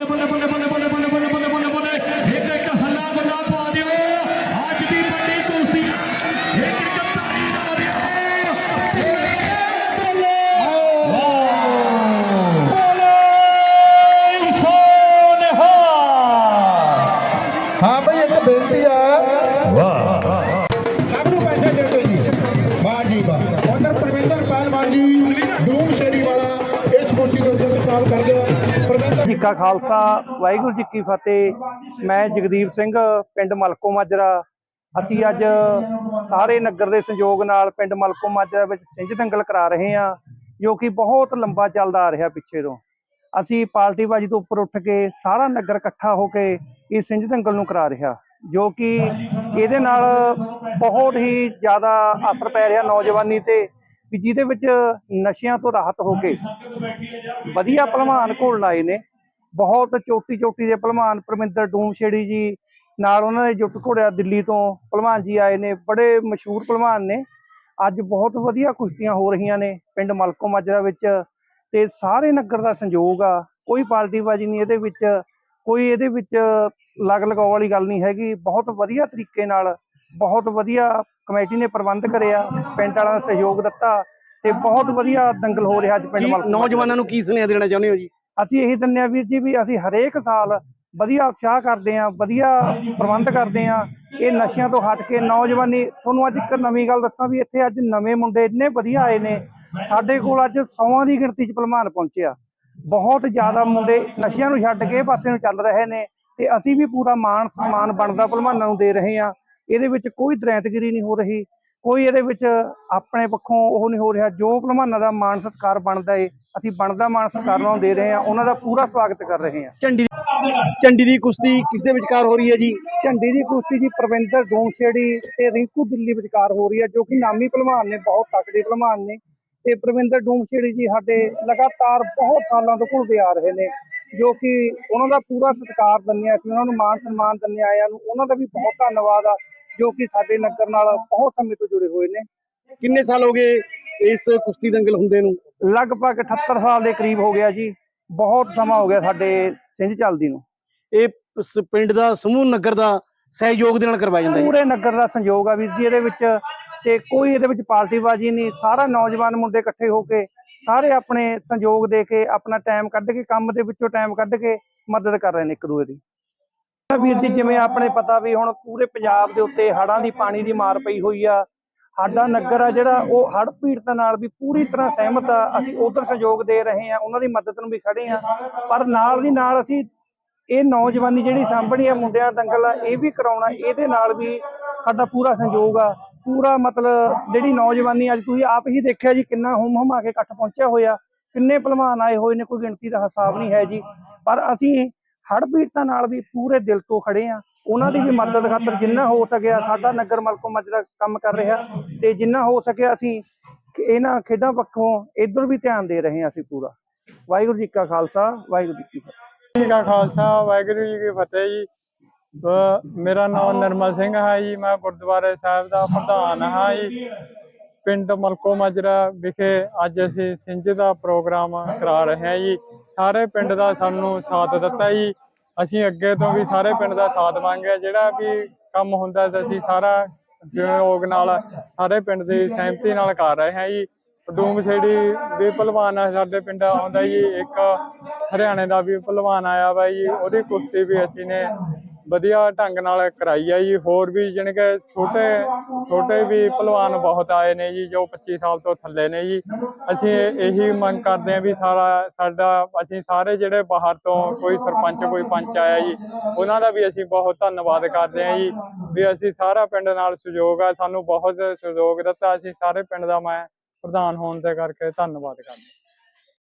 ਬੱਲੇ ਬੱਲੇ ਬੱਲੇ ਬੱਲੇ ਬੱਲੇ ਬੱਲੇ ਬੱਲੇ ਬੱਲੇ ਬੱਲੇ ਇੱਕ ਇੱਕ ਹੱਲਾ ਬੱਲਾ ਪਾ ਦਿਓ ਅੱਜ ਦੀ ਵੱਡੀ ਕੁਸ਼ਤੀ ਇੱਕ ਇੱਕ ਤਾੜੀ ਲਾ ਦਿਓ ਬੋਲੇ ਸੋਨਹਾ ਹਾਂ ਬਈ ਇੱਕ ਬੇਨਤੀ ਆ ਵਾਹ। ਸਭ ਨੂੰ ਪੈਸੇ ਦੇ ਦਿਓ ਜੀ। ਵਾਹ ਜੀ ਵਾਹ। ਉਧਰ ਪ੍ਰਵਿੰਦਰ ਪਹਿਲਵਾਨ ਜੀ ਡੂਮ ਸ਼ੇਰੀ ਵਾਲਾ, ਇਸ ਕੁਰਸੀ ਦੇ ਉੱਤੇ ਕਾਲ ਕਰ ਦਿਓ ਜੀ ਕਾ ਖਾਲਸਾ, ਵਾਹਿਗੁਰੂ ਜੀ ਕੀ ਫਤਿਹ। ਮੈਂ ਜਗਦੀਪ ਸਿੰਘ, ਪਿੰਡ ਮਲਕੋ ਮਾਜਰਾ। ਅਸੀਂ ਅੱਜ ਸਾਰੇ ਨਗਰ ਦੇ ਸੰਯੋਗ ਨਾਲ ਪਿੰਡ ਮਲਕੋ ਮਾਜਰਾ ਵਿੱਚ ਸਿੰਝ ਦੰਗਲ ਕਰਾ ਰਹੇ ਹਾਂ, ਜੋ ਕਿ ਬਹੁਤ ਲੰਬਾ ਚੱਲਦਾ ਆ ਰਿਹਾ ਪਿੱਛੇ ਤੋਂ। ਅਸੀਂ ਪਾਰਟੀਬਾਜ਼ੀ ਤੋਂ ਉੱਪਰ ਉੱਠ ਕੇ ਸਾਰਾ ਨਗਰ ਇਕੱਠਾ ਹੋ ਕੇ ਇਹ ਸਿੰਝ ਦੰਗਲ ਨੂੰ ਕਰਾ ਰਿਹਾ, ਜੋ ਕਿ ਇਹਦੇ ਨਾਲ ਬਹੁਤ ਹੀ ਜ਼ਿਆਦਾ ਅਸਰ ਪੈ ਰਿਹਾ ਨੌਜਵਾਨੀ ਤੇ, ਵੀ ਜਿਹਦੇ ਵਿੱਚ ਨਸ਼ਿਆਂ ਤੋਂ ਰਾਹਤ ਹੋ ਕੇ ਵਧੀਆ ਭਲਵਾਨ ਘੋਲ ਲਾਏ ਨੇ। ਬਹੁਤ ਚੋਟੀ ਚੋਟੀ ਦੇ ਭਲਵਾਨ ਪਰਮਿੰਦਰ ਡੂਮਛੇੜੀ ਜੀ ਨਾਲ ਉਹਨਾਂ ਦੇ ਜੁੱਟ ਘੋੜਿਆ ਦਿੱਲੀ ਤੋਂ ਭਲਵਾਨ ਜੀ ਆਏ ਨੇ ਬੜੇ ਮਸ਼ਹੂਰ ਭਲਵਾਨ ਨੇ। ਅੱਜ ਬਹੁਤ ਵਧੀਆ ਕੁਸ਼ਤੀਆਂ ਹੋ ਰਹੀਆਂ ਨੇ ਪਿੰਡ ਮਲਕੋ ਮਾਜਰਾ ਵਿੱਚ ਤੇ ਸਾਰੇ ਨਗਰ ਦਾ ਸੰਯੋਗ ਆ। ਕੋਈ ਪਾਰਟੀਬਾਜ਼ੀ ਨਹੀਂ ਇਹਦੇ ਵਿੱਚ ਕੋਈ ਇਹਦੇ ਵਿੱਚ ਲਗ ਲਗਾਉ ਵਾਲੀ ਗੱਲ ਨਹੀਂ ਹੈਗੀ। ਬਹੁਤ ਵਧੀਆ ਤਰੀਕੇ ਨਾਲ ਬਹੁਤ ਵਧੀਆ ਕਮੇਟੀ ਨੇ ਪ੍ਰਬੰਧ ਕਰਿਆ ਪਿੰਡ ਵਾਲਿਆਂ ਦਾ ਸਹਿਯੋਗ ਦਿੱਤਾ ਤੇ ਬਹੁਤ ਵਧੀਆ ਦੰਗਲ ਹੋ ਰਿਹਾ ਅੱਜ ਪਿੰਡ ਮਲਕੋ ਨੌਜਵਾਨਾਂ ਨੂੰ ਕੀ ਸੁਨੇਹਾ ਦੇਣਾ ਚਾਹੁੰਦੇ ਹੋ ਜੀ? ਅਸੀਂ ਇਹੀ ਦਿੰਦੇ ਹਾਂ ਵੀਰ ਜੀ ਵੀ ਅਸੀਂ ਹਰੇਕ ਸਾਲ ਵਧੀਆ ਉਤਸ਼ਾਹ ਕਰਦੇ ਹਾਂ, ਵਧੀਆ ਪ੍ਰਬੰਧ ਕਰਦੇ ਹਾਂ। ਇਹ ਨਸ਼ਿਆਂ ਤੋਂ ਹਟ ਕੇ ਨੌਜਵਾਨੀ, ਤੁਹਾਨੂੰ ਅੱਜ ਇੱਕ ਨਵੀਂ ਗੱਲ ਦੱਸਾਂ ਵੀ ਇੱਥੇ ਅੱਜ ਨਵੇਂ ਮੁੰਡੇ ਇੰਨੇ ਵਧੀਆ ਆਏ ਨੇ, ਸਾਡੇ ਕੋਲ ਅੱਜ ਸੌਆਂ ਦੀ ਗਿਣਤੀ 'ਚ ਭਲਮਾਨ ਪਹੁੰਚਿਆ। ਬਹੁਤ ਜ਼ਿਆਦਾ ਮੁੰਡੇ ਨਸ਼ਿਆਂ ਨੂੰ ਛੱਡ ਕੇ ਪਾਸੇ ਨੂੰ ਚੱਲ ਰਹੇ ਨੇ ਤੇ ਅਸੀਂ ਵੀ ਪੂਰਾ ਮਾਣ ਸਨਮਾਨ ਬਣਦਾ ਭਲਮਾਨਾਂ ਨੂੰ ਦੇ ਰਹੇ ਹਾਂ। ਇਹਦੇ ਵਿੱਚ ਕੋਈ ਦਰੈਂਤਗਿਰੀ ਨਹੀਂ ਹੋ ਰਹੀ। ਕੋਈ ਇਹਦੇ ਵਿੱਚ ਆਪਣੇ ਪੱਖੋਂ ਉਹ ਨਹੀਂ ਹੋ ਰਿਹਾ। ਜੋ ਭਲਵਾਨਾਂ ਦਾ ਮਾਣ ਸਤਿਕਾਰ ਬਣਦਾ ਏ ਅਸੀਂ ਬਣਦਾ ਮਾਣ ਸਤਿਕਾਰ ਨੂੰ ਦੇ ਰਹੇ ਹਾਂ ਉਹਨਾਂ ਦਾ ਪੂਰਾ ਸਵਾਗਤ ਕਰ ਰਹੇ ਹਾਂ। ਝੰਡੀ ਝੰਡੀ ਦੀ ਕੁਸ਼ਤੀ ਕਿਸ ਦੇ ਵਿਚਕਾਰ ਹੋ ਰਹੀ ਹੈ ਜੀ? ਝੰਡੀ ਦੀ ਕੁਸ਼ਤੀ ਜੀ ਪ੍ਰਵਿੰਦਰ ਡੂਮਛੇੜੀ ਤੇ ਰਿੰਕੂ ਦਿੱਲੀ ਵਿਚਕਾਰ ਹੋ ਰਹੀ ਹੈ ਜੋ ਕਿ ਨਾਮੀ ਭਲਵਾਨ ਨੇ ਬਹੁਤ ਤਕੜੇ ਭਲਵਾਨ ਨੇ। ਤੇ ਪ੍ਰਵਿੰਦਰ ਡੂਮਛੇੜੀ ਜੀ ਸਾਡੇ ਲਗਾਤਾਰ ਬਹੁਤ ਸਾਲਾਂ ਤੋਂ ਘੁਲਦੇ ਆ ਰਹੇ ਨੇ ਜੋ ਕਿ ਉਹਨਾਂ ਦਾ ਪੂਰਾ ਸਤਿਕਾਰ ਦਿੰਦੇ ਹਾਂ ਅਸੀਂ ਉਹਨਾਂ ਨੂੰ ਮਾਣ ਸਨਮਾਨ ਦਿੰਦੇ ਆਇਆਂ ਨੂੰ। ਉਹਨਾਂ ਦਾ ਵੀ ਬਹੁਤ ਧੰਨਵਾਦ ਆ। ਜੋ ਕਿ ਸਾਡੇ ਨਗਰ ਨਾਲ ਬਹੁਤ ਸਮੇਂ ਤੋਂ ਜੁੜੇ ਹੋਏ ਨੇ। ਕਿੰਨੇ ਸਾਲ ਹੋ ਗਏ ਇਸ ਕੁਸ਼ਤੀ ਦੰਗਲ ਹੁੰਦੇ ਨੂੰ? ਲਗਭਗ 78 ਸਾਲ ਦੇ ਕਰੀਬ ਹੋ ਗਿਆ ਜੀ। ਬਹੁਤ ਸਮਾਂ ਹੋ ਗਿਆ ਸਾਡੇ ਸਿੰਝ ਚੱਲਦੀ ਨੂੰ। ਇਹ ਸ- ਪਿੰਡ ਦਾ ਸਮੂਹ ਨਗਰ ਦਾ ਸਹਿਯੋਗ ਦੇ ਨਾਲ ਕਰਵਾਇਆ ਜਾਂਦਾ ਜੀ। ਪੂਰੇ ਨਗਰ ਦਾ ਸੰਯੋਗ ਆ ਵੀਰ ਜੀ ਇਹਦੇ ਵਿੱਚ। ਤੇ ਕੋਈ ਇਹਦੇ ਵਿੱਚ ਪਾਰਟੀਬਾਜ਼ੀ ਨਹੀਂ। ਸਾਰਾ ਨੌਜਵਾਨ ਮੁੰਡੇ ਇਕੱਠੇ ਹੋ ਕੇ ਸਾਰੇ ਆਪਣੇ ਸੰਯੋਗ ਦੇ ਕੇ ਆਪਣਾ ਟਾਈਮ ਕੱਢ ਕੇ ਕੰਮ ਦੇ ਵਿੱਚੋਂ ਟਾਈਮ ਕੱਢ ਕੇ ਮਦਦ ਕਰ ਰਹੇ ਨੇ ਇੱਕ ਦੂਜੇ ਦੀ। ਤਾਂ ਵੀਰ ਜੀ, ਜਿਵੇਂ ਆਪਣੇ ਪਤਾ ਵੀ ਹੁਣ ਪੂਰੇ ਪੰਜਾਬ ਦੇ ਉੱਤੇ ਹੜ੍ਹਾਂ ਦੀ ਪਾਣੀ ਦੀ ਮਾਰ ਪਈ ਹੋਈ ਆ, ਸਾਡਾ ਨਗਰ ਆ ਜਿਹੜਾ, ਉਹ ਹੜ੍ਹ ਪੀੜਤਾਂ ਨਾਲ ਵੀ ਪੂਰੀ ਤਰ੍ਹਾਂ ਸਹਿਮਤ ਆ, ਅਸੀਂ ਉਧਰ ਸਹਿਯੋਗ ਦੇ ਰਹੇ ਆ ਉਹਨਾਂ ਦੀ ਮਦਦ ਨੂੰ ਵੀ ਖੜੇ ਆ ਪਰ ਨਾਲ ਦੀ ਨਾਲ ਅਸੀਂ ਇਹ ਨੌਜਵਾਨੀ ਜਿਹੜੀ ਸਾਂਭਣੀ ਆ, ਮੁੰਡਿਆਂ ਦੰਗਲ ਆ, ਇਹ ਵੀ ਕਰਾਉਣਾ, ਇਹਦੇ ਨਾਲ ਵੀ ਸਾਡਾ ਪੂਰਾ ਸਹਿਯੋਗ ਆ, ਪੂਰਾ ਮਤਲਬ ਜਿਹੜੀ ਨੌਜਵਾਨੀ ਅੱਜ ਤੁਸੀਂ ਆਪ ਹੀ ਦੇਖਿਆ ਜੀ, ਕਿੰਨਾ ਹੁਮ ਹੁਮਾ ਕੇ ਇਕੱਠ ਪਹੁੰਚਿਆ ਹੋਇਆ, ਕਿੰਨੇ ਭਲਵਾਨ ਆਏ ਹੋਏ ਨੇ, ਕੋਈ ਗਿਣਤੀ ਦਾ ਹਿਸਾਬ ਨਹੀਂ ਹੈ ਜੀ, ਪਰ ਅਸੀਂ ਹੜ੍ਹ ਪੀੜਤਾਂ ਨਾਲ ਵੀ ਪੂਰੇ ਦਿਲ ਤੋਂ ਖੜੇ ਆ। ਉਹਨਾਂ ਦੀ ਵੀ ਮਦਦ ਖਾਤਰ ਜਿੰਨਾ ਹੋ ਸਕਿਆ ਸਾਡਾ ਨਗਰ ਮਲਕੋ ਮਜਰਾ ਕੰਮ ਕਰ ਰਿਹਾ ਤੇ ਜਿੰਨਾ ਹੋ ਸਕਿਆ ਅਸੀਂ ਇਹਨਾਂ ਖੇਡਾਂ ਪੱਖੋਂ ਇਧਰ ਵੀ ਧਿਆਨ ਦੇ ਰਹੇ ਹਾਂ ਅਸੀਂ ਪੂਰਾ। ਵਾਹਿਗੁਰੂ ਜੀ ਕਾ ਖਾਲਸਾ ਵਾਹਿਗੁਰੂ ਜੀ ਕੀ ਫਤਿਹ। ਜੀ ਕਾ ਖਾਲਸਾ ਵਾਹਿਗੁਰੂ ਜੀ ਕੀ ਫਤਿਹ ਜੀ। ਮੇਰਾ ਨਾਮ ਨਰਮਲ ਸਿੰਘ ਹੈ ਜੀ ਮੈਂ ਗੁਰਦੁਆਰੇ ਸਾਹਿਬ ਦਾ ਪ੍ਰਧਾਨ ਹਾਂ ਜੀ। ਪਿੰਡ ਮਲਕੋ ਮਾਜਰਾ ਵਿਖੇ ਅੱਜ ਅਸੀਂ ਸਿੰਜ ਦਾ ਪ੍ਰੋਗਰਾਮ ਕਰਾ ਰਹੇ ਹਾਂ ਜੀ। ਸਾਰੇ ਪਿੰਡ ਦਾ ਸਾਨੂੰ ਸਾਥ ਦਿੱਤਾ ਜੀ। ਅਸੀਂ ਅੱਗੇ ਤੋਂ ਵੀ ਸਾਰੇ ਪਿੰਡ ਦਾ ਸਾਥ ਮੰਗਿਆ ਜਿਹੜਾ ਵੀ ਕੰਮ ਹੁੰਦਾ ਤਾਂ ਅਸੀਂ ਸਾਰਾ ਸਹਿਯੋਗ ਨਾਲ ਸਾਰੇ ਪਿੰਡ ਦੀ ਸਹਿਮਤੀ ਨਾਲ ਕਰ ਰਹੇ ਹਾਂ ਜੀ। ਡੂਮ ਛੇੜੀ ਵੀ ਭਲਵਾਨ ਆ ਸਾਡੇ ਪਿੰਡ ਆਉਂਦਾ ਜੀ। ਇੱਕ ਹਰਿਆਣੇ ਦਾ ਵੀ ਭਲਵਾਨ ਆਇਆ ਵਾ ਜੀ। ਉਹਦੀ ਕੁਸ਼ਤੀ ਵੀ ਅਸੀਂ ਨੇ ਵਧੀਆ ਢੰਗ ਨਾਲ ਕਰਾਈ ਆ ਜੀ। ਹੋਰ ਵੀ ਜਾਣੀ ਕਿ ਛੋਟੇ ਛੋਟੇ ਵੀ ਭਲਵਾਨ ਬਹੁਤ ਆਏ ਨੇ ਜੀ, ਜੋ 25 ਸਾਲ ਤੋਂ ਥੱਲੇ ਨੇ ਜੀ। ਅਸੀਂ ਇਹੀ ਮੰਗ ਕਰਦੇ ਹਾਂ ਵੀ ਸਾਰਾ, ਸਾਡਾ, ਅਸੀਂ ਸਾਰੇ ਜਿਹੜੇ ਬਾਹਰ ਤੋਂ ਕੋਈ ਸਰਪੰਚ, ਕੋਈ ਪੰਚ ਆਇਆ ਜੀ, ਉਹਨਾਂ ਦਾ ਵੀ ਅਸੀਂ ਬਹੁਤ ਧੰਨਵਾਦ ਕਰਦੇ ਹਾਂ ਜੀ, ਵੀ ਅਸੀਂ ਸਾਰਾ ਪਿੰਡ ਨਾਲ ਸਹਿਯੋਗ ਆ, ਸਾਨੂੰ ਬਹੁਤ ਸਹਿਯੋਗ ਦਿੱਤਾ। ਅਸੀਂ ਸਾਰੇ ਪਿੰਡ ਦਾ ਮੈਂ ਪ੍ਰਧਾਨ ਹੋਣ ਦੇ ਕਰਕੇ ਧੰਨਵਾਦ ਕਰਦੇ